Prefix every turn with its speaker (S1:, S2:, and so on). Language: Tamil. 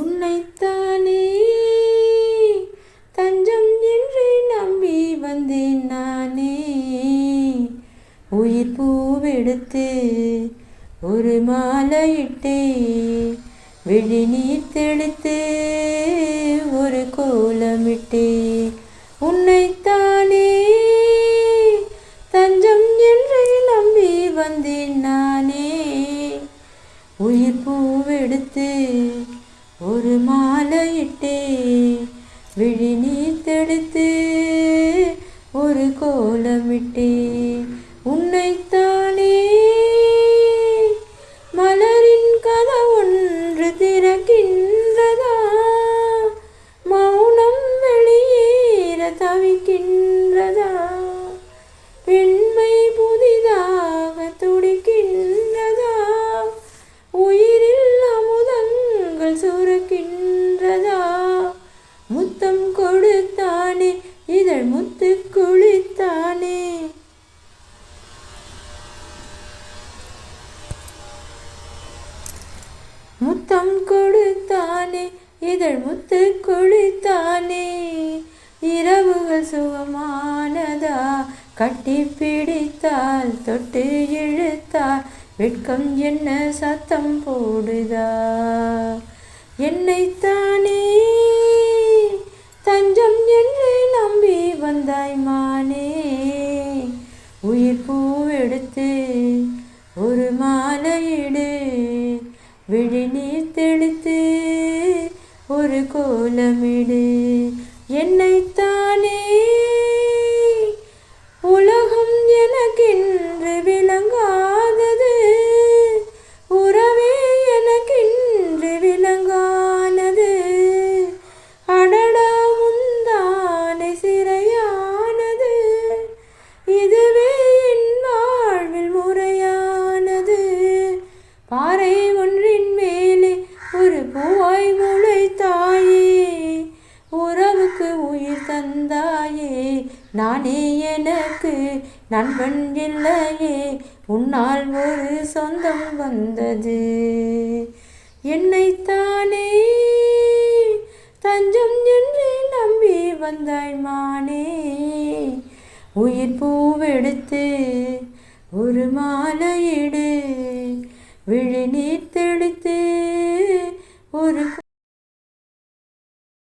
S1: உன்னைத்தானே. தஞ்சம் என்று நம்பி வந்தேன் நானே. உயிர் பூவெடுத்து ஒரு மாலையிட்டே விழிநீர் தெளித்து ஒரு கோலமிட்டே. உன்னைத்தானே. தஞ்சம் என்று நம்பி வந்தேன் நானே. உயிர் பூவெடுத்து மாலையிட்டே விழிநீர் தெளித்து ஒரு கோலமிட்டே உன்னைத்தானே முத்தம் கொடுத்தானே இதழ் முத்து கொடுத்தானே. இரவுகள் சுகமானதா? கட்டி பிடித்தால் தொட்டு இழுத்தால் வெட்கம் என்ன சத்தம் போடுதா? என்னைத்தானே தஞ்சம் என்று நம்பி வந்தாய் மானே. உயிர் பூவெடுத்து ஒரு மாலையிடு ஒரு கோலமிடு. என்னைத்தானே தந்தாயே நானே எனக்கு நண்பன் இல்லையே. உன்னால் ஒரு சொந்தம் வந்தது. என்னைத்தானே தஞ்சம் என்று நம்பி வந்தாய் மானே. உயிர் பூவெடுத்து ஒரு மாலையிடு விழிநீர்